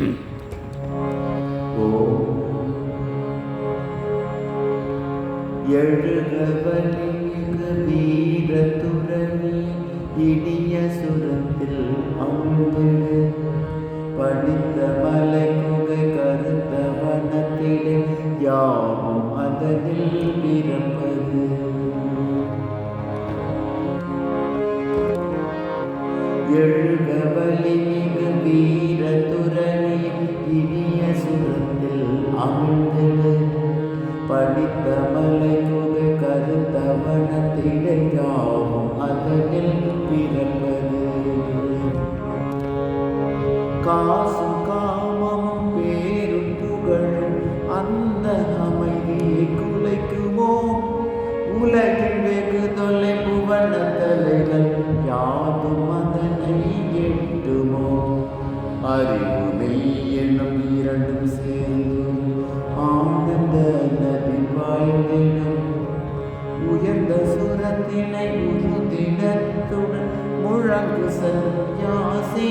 எழுகவலிமிகு வீர துறவி இடிய சுரத்தில் அமுதிடு படித்த மலை குகை கருத்த வனத்திலே யாவும் அதனில் பிறப்பது எழுக வீர சுரத்தில் அமிழ்ந்திடு படித்த மலை குகை கருத்த யாவும் அதனில் பிறப்பது காசும் காமமும் பேரும் புகழும் அந்த அமைதியை குலைக்குமோ உலகின் வெகு தொலை புவன தலைகள் யாதும் அதனை எட்டுமோ? அறிவு சுரத்தினை உருதினத்துடன் முழங்கு சந்யாசி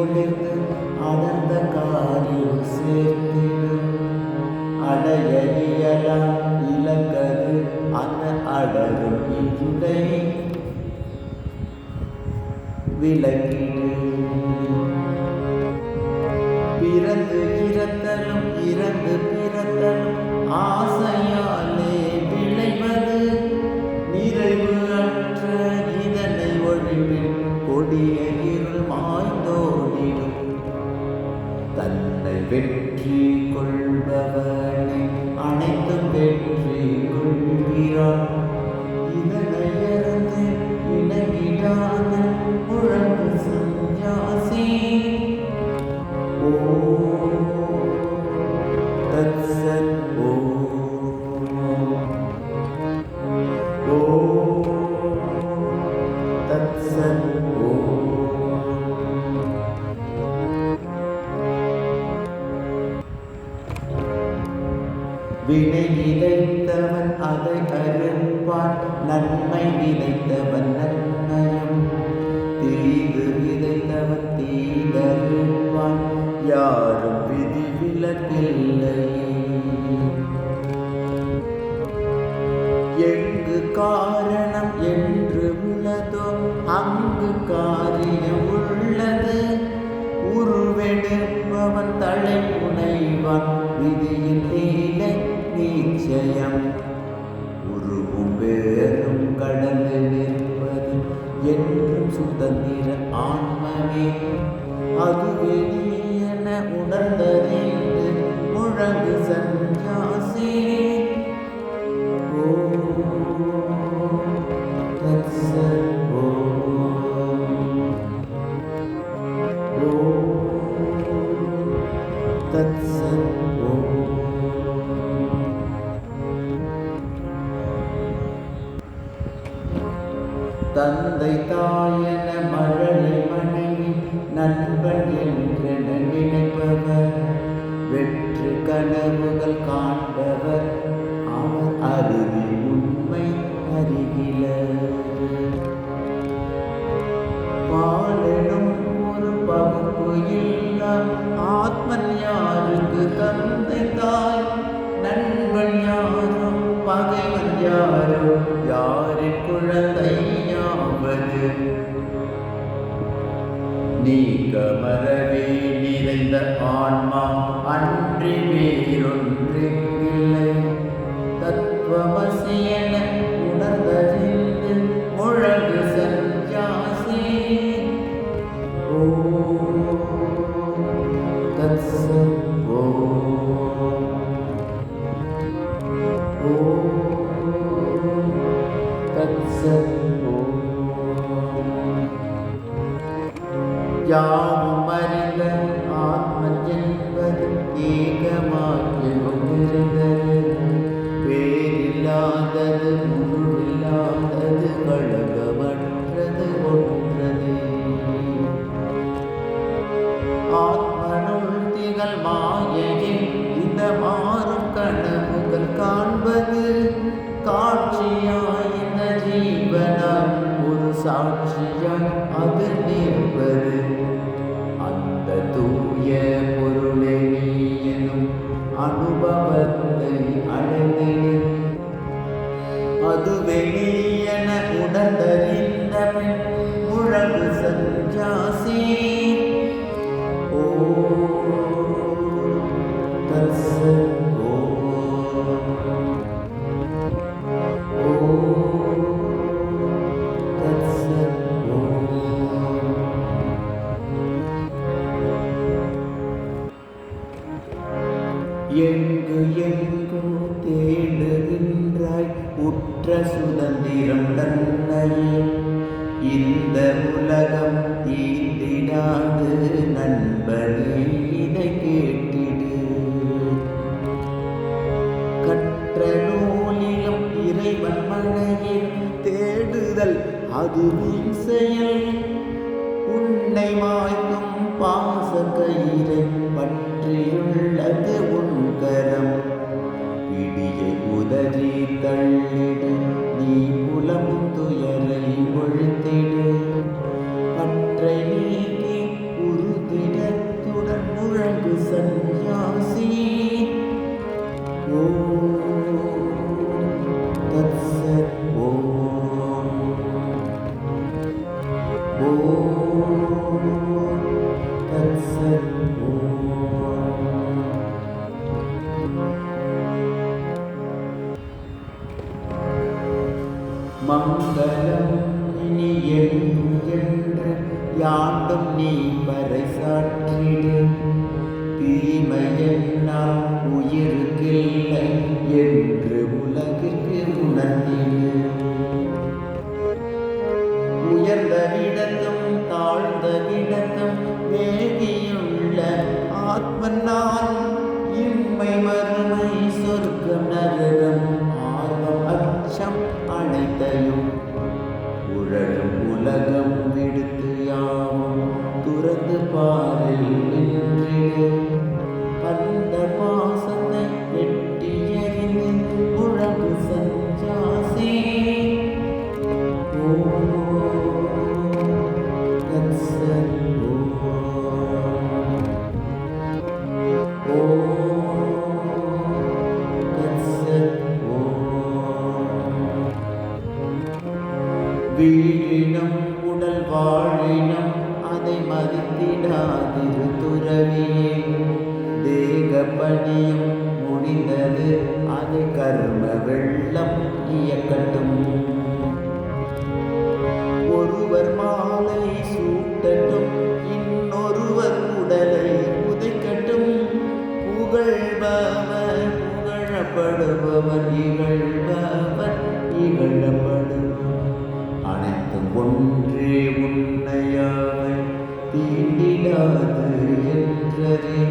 சிமிட்டி ஒழித்து அடர்ந்த காரில் சேர்த்திடு அடைய இயலாம் இலக்கது அந்த அடரும் இல்லை விலகி யாரும் விதி விலக்கில்லை. எங்கு காரணம் என்று உள்ளதோ அங்கு காரியம் உள்ளது. உருவெடுப்பவன் தலை முனைவான் விதியின் லீலை நிச்சயம். உருவும் பேரும் கடந்து நிற்பது என்றும் சுதந்திர ஆன்மவே அதுவே உணர்ந்தறிந்து முழங்கு சந்யாசி தந்தை தாயன மழலை மனைவி நண்பன் என்றென வெற்றி கனவுகள் காண்பவர் அவர் அருகில் உண்மை அறிகிலர் பாலனும் ஒரு பகுப்பு இல்லா ஆத்மன் யாருக்கு தந்தை தாய்? நண்பன் யாரும்? பகைவன் யாரும்? யாரின் குழந்தை யாவது? நீக்க மரவே நிறைந்த ஆண் Yo. நிற்பது அந்த தூய பொருளை நீ எனும் அனுபவத்தை அடைந்திடு அது வெளியென உலகம் ஈந்திடாது நண்பனே இதை கேட்டிடு. கற்ற நூலிலும் இறைவன் மனையில் தேடுதல் அதுவும் செயல். உன்னை மாய்க்கும் பாச கயிறை பற்றியுள்ளது உன்கரம் பிடியை உதறி தள்ளிடு நீ புலமும் துயர் மங்களம் இனி எங்கும் என்று யாண்டும் நீ வரை சாற்றிடு. தீமையென்னால் உயிருக்கில்லை என்று உலகிற்கு உணர்ந்தீடு. உயர்ந்த விடத்தும் தாழ்ந்த விடத்தும் வேதியுள்ள ஆத்மனால் நான் இம்மை மறுமை சொர்க்கம் நரகம். உழலும் இகழப்படுபவன் இகழ்பவன் இகழப்படுபவர் அனைத்தும் ஒன்றே உன்னையாவை தீண்டிடாது என்றதே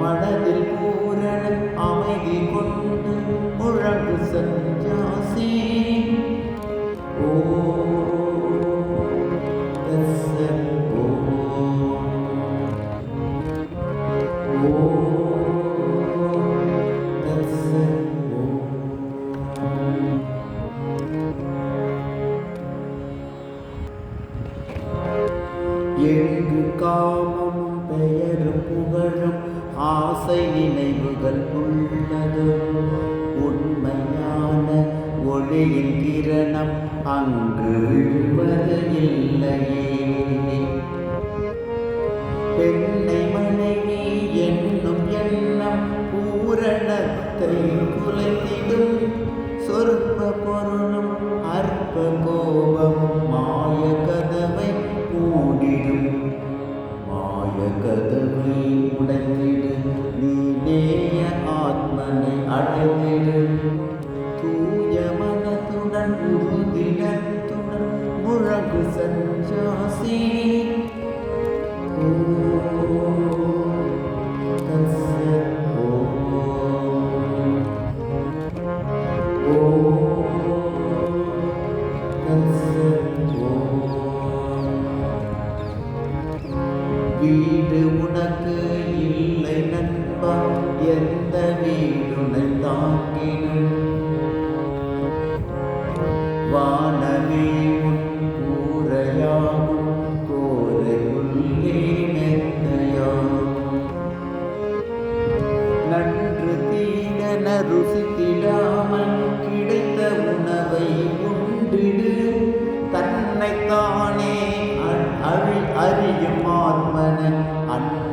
மனதில் பூரண அமைதி கொண்டு முழங்கு சஞ்சாசி திரணம் அங்கு விழுவது இல்லையே. பெண்ணை மனைவி என்னும் எண்ணம் பூரணத்தை குலைத்திடும். சொற்ப பொருளும் அற்ப கோபமும் மாய கதவை மூடிடும். மாய கதவை உடைந்திடும் நீ நேய ஆத்மனை அடைந்திடும் dần cho xin வீடு உனக்கு இல்லை நண்பா எந்த வீடு Amen.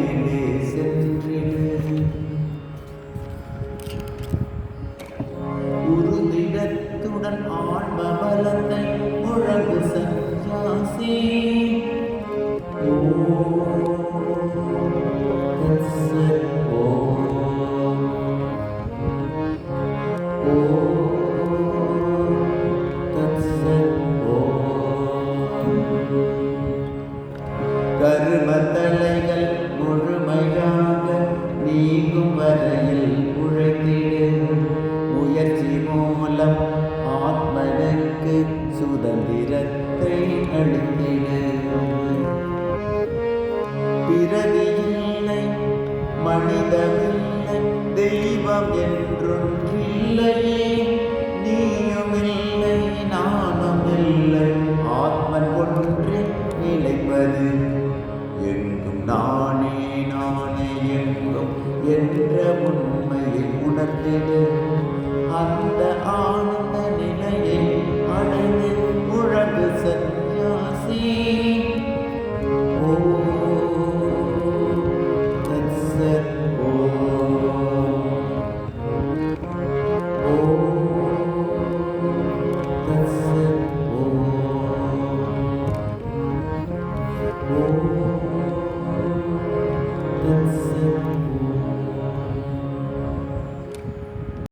Amen. பிறவியில்லை மனிதனே.